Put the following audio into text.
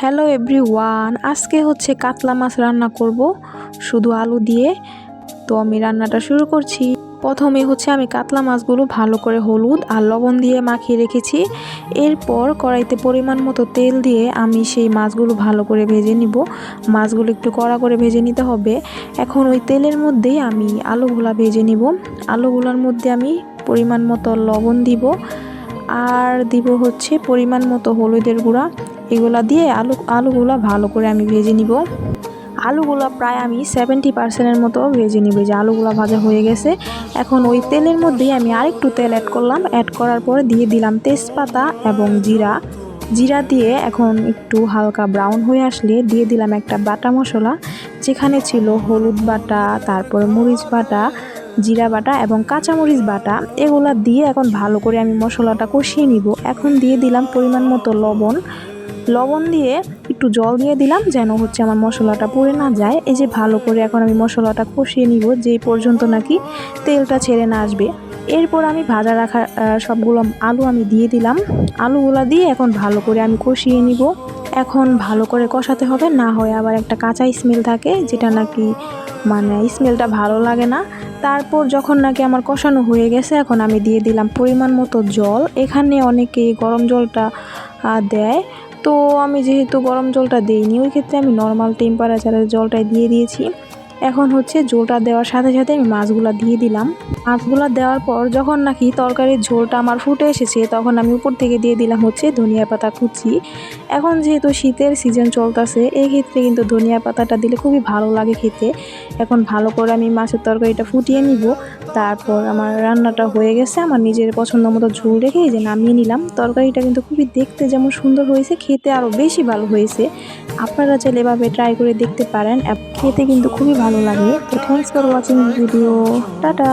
Hello every one আজকে হচ্ছে কাতলা মাছ রান্না করব। শুধু আলু দিয়ে। তো আমি রান্নাটা শুরু করছি। প্রথমে হচ্ছে আমি কাতলা মাছগুলো ভালো করে হলুদ আর লবণ দিয়ে মাখিয়ে রেখেছি। এরপর কড়াইতে পরিমাণ মতো তেল দিয়ে আমি সেই মাছগুলো ভালো করে ভেজে নিব। মাছগুলো একটু কড়া করে ভেজে নিতে হবে। এখন ওই তেলের মধ্যেই আমি আলুগুলা ভেজে নিব। আলুগুলোর মধ্যে আমি পরিমাণ মতো লবণ দিব। আর দিব হচ্ছে পরিমাণ মতো হলুদের গুঁড়া। এগুলা দিয়ে আলু, আলুগুলো ভালো করে আমি ভেজে নিব। আলুগুলো প্রায় আমি সেভেন্টি পার্সেন্টের মতো ভেজে নিব। যে আলুগুলো ভাজা হয়ে গেছে। এখন ওই তেলের মধ্যেই আমি আরেকটু তেল অ্যাড করলাম। অ্যাড করার পরে দিয়ে দিলাম তেজপাতা এবং জিরা। জিরা দিয়ে এখন একটু হালকা ব্রাউন হয়ে আসলে দিয়ে দিলাম একটা বাটা মশলা, যেখানে ছিল হলুদ বাটা, তারপরে মরিচ বাটা, জিরা বাটা এবং কাঁচামরিচ বাটা। এগুলা দিয়ে এখন ভালো করে আমি মশলাটা কষিয়ে নিব। এখন দিয়ে দিলাম পরিমাণ মতো লবণ। লবণ দিয়ে একটু জল দিয়ে দিলাম যেন হচ্ছে আমার মশলাটা পুড়ে না যায়। এই যে ভালো করে এখন আমি মশলাটা কষিয়ে নিব যেই পর্যন্ত নাকি তেলটা ছেড়ে না আসবে। এরপর আমি ভাজা রাখা সবগুলো আলু আমি দিয়ে দিলাম। আলুগুলো দিয়ে এখন ভালো করে আমি কষিয়ে নিব। এখন ভালো করে কষাতে হবে, না হয় আবার একটা কাঁচা স্মেল থাকে, যেটা নাকি মানে স্মেলটা ভালো লাগে না। তারপর যখন নাকি আমার কষানো হয়ে গেছে, এখন আমি দিয়ে দিলাম পরিমাণ মতো জল। এখানে অনেকে গরম জলটা দেয়। তো আমি যেহেতু গরম জলটা দিইনি ওই ক্ষেত্রে আমি নর্মাল টেম্পারেচারের জলটাই দিয়ে দিয়েছি। এখন হচ্ছে ঝোলটা দেওয়ার সাথে সাথে আমি মাছগুলো দিয়ে দিলাম। মাছগুলো দেওয়ার পর যখন নাকি তরকারির ঝোলটা আমার ফুটে এসেছে, তখন আমি উপর থেকে দিয়ে দিলাম হচ্ছে ধনিয়া পাতা কুচি। এখন যেহেতু শীতের সিজন চলতেছে, এই ক্ষেত্রে কিন্তু ধনিয়া পাতাটা দিলে খুবই ভালো লাগে খেতে। এখন ভালো করে আমি মাছের তরকারিটা ফুটিয়ে নিব। তারপর আমার রান্নাটা হয়ে গেছে। আমার নিজের পছন্দ মতো ঝোল রেখে যে নামিয়ে নিলাম। তরকারিটা কিন্তু খুবই দেখতে যেমন সুন্দর হয়েছে, খেতে আরও বেশি ভালো হয়েছে। আপনারা চাইলে এভাবে ট্রাই করে দেখতে পারেন। খেতে কিন্তু খুবই ভালো লাগে। তো thanks for watching video tata